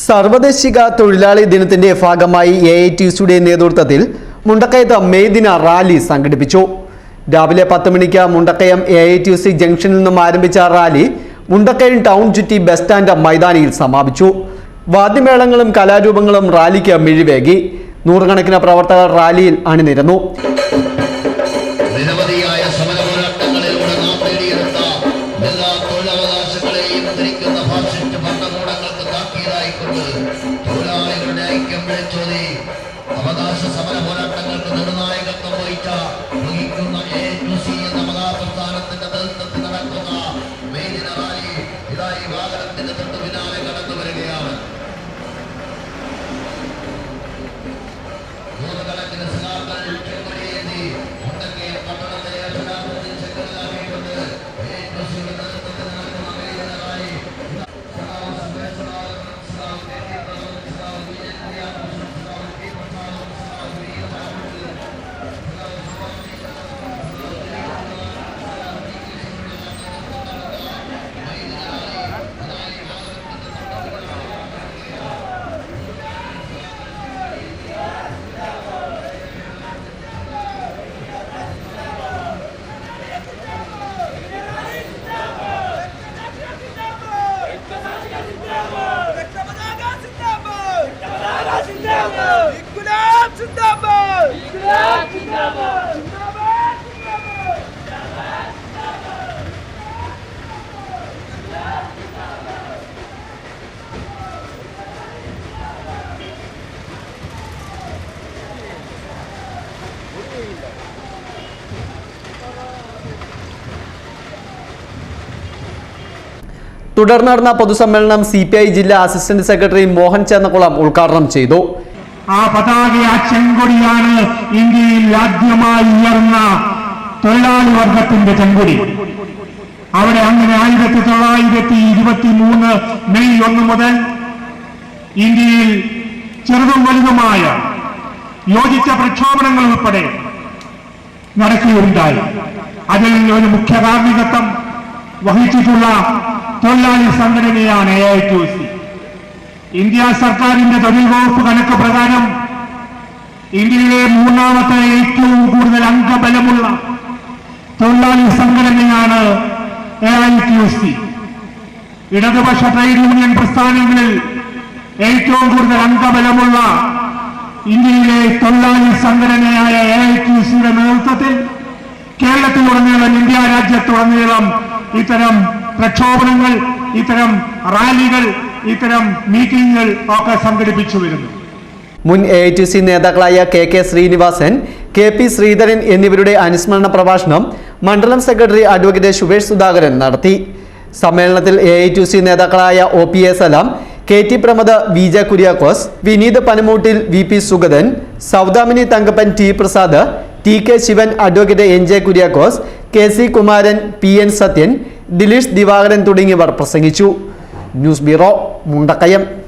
സർവദേശിക തൊഴിലാളി ദിനത്തിന്റെ ഭാഗമായി എ ഐ ടി സിയുടെ നേതൃത്വത്തിൽ മുണ്ടക്കയത്ത് മെയ് ദിന റാലി സംഘടിപ്പിച്ചു. രാവിലെ പത്ത് മണിക്ക് Mundakayam A I T C ജംഗ്ഷനിൽ നിന്നും ആരംഭിച്ച റാലി മുണ്ടക്കയം ടൗൺ ചുറ്റി ബസ് സ്റ്റാൻഡ് മൈതാനിയിൽ സമാപിച്ചു. വാദ്യമേളങ്ങളും കലാരൂപങ്ങളും റാലിക്ക് മിഴിവേകി. നൂറുകണക്കിന് പ്രവർത്തകർ റാലിയിൽ അണിനിരന്നു. ഐക്യം വിളിച്ചോതി അവകാശ സമര പോരാട്ടങ്ങൾക്ക് നിർണായകത്വം വഹിച്ച വഹിക്കുന്ന തുടർന്ന് നടന്ന പൊതുസമ്മേളനം സി പി ഐ ജില്ലാ അസിസ്റ്റന്റ് സെക്രട്ടറി മോഹൻ ചേന്നക്കുളം ഉദ്ഘാടനം ചെയ്തു. ആ പതാക ആ ചെങ്കൊടിയാണ് ഇന്ത്യയിൽ ആദ്യമായി ഉയർന്ന തൊഴിലാളി വർഗത്തിന്റെ ചെങ്കൊടി. അവിടെ അങ്ങനെ ആയിരത്തി തൊള്ളായിരത്തി ഇരുപത്തി മൂന്ന് മെയ് ഒന്ന് മുതൽ ഇന്ത്യയിൽ ചെറുതും വലുതുമായ യോജിച്ച പ്രക്ഷോഭണങ്ങൾ ഉൾപ്പെടെ നടക്കുകയുണ്ടായി. അതിൽ ഒരു മുഖ്യ കാർമ്മികത്വം വഹിച്ചിട്ടുള്ള തൊഴിലാളി സംഘടനയാണ് A I T C India സർക്കാരിന്റെ തൊഴിൽ വകുപ്പ് കണക്ക് പ്രകാരം ഇന്ത്യയിലെ മൂന്നാമത്തെ ഏറ്റവും കൂടുതൽ അംഗബലമുള്ള തൊഴിലാളി സംഘടനയാണ് എ ഐ ടി സി ഇടതുപക്ഷ ട്രേഡ് യൂണിയൻ പ്രസ്ഥാനങ്ങളിൽ ഏറ്റവും കൂടുതൽ അംഗബലമുള്ള ഇന്ത്യയിലെ തൊഴിലാളി സംഘടനയായ എ ഐ ടി സിയുടെ നേതൃത്വത്തിൽ കേരളത്തിലുടനീളം ഇന്ത്യ രാജ്യത്തുടനീളം ഇത്തരം പ്രക്ഷോഭങ്ങൾ ഇത്തരം റാലികൾ ഇത്തരം മീറ്റിംഗുകൾ ഒക്കെ സംഘടിപ്പിച്ചു വരുന്നു. മുൻ എ ഐ ടി സി നേതാക്കളായ K K Srinivasan K P Sreedharan എന്നിവരുടെ അനുസ്മരണ പ്രഭാഷണം മണ്ഡലം സെക്രട്ടറി അഡ്വക്കേറ്റ് ശുഭേഷ് സുധാകരൻ നടത്തി. സമ്മേളനത്തിൽ എ ഐ ടി സി നേതാക്കളായ O P A Salam K T Pramada V J Kuriakose Vineeth Panamoottil V P Sugathan Saudamini Thankappan T Prasad T K Sivan advocate N J Kuriakose K C Kumaran P N Sathyan Dileesh Divakaran തുടങ്ങിയവർ പ്രസംഗിച്ചു. News bureau Mundakayam.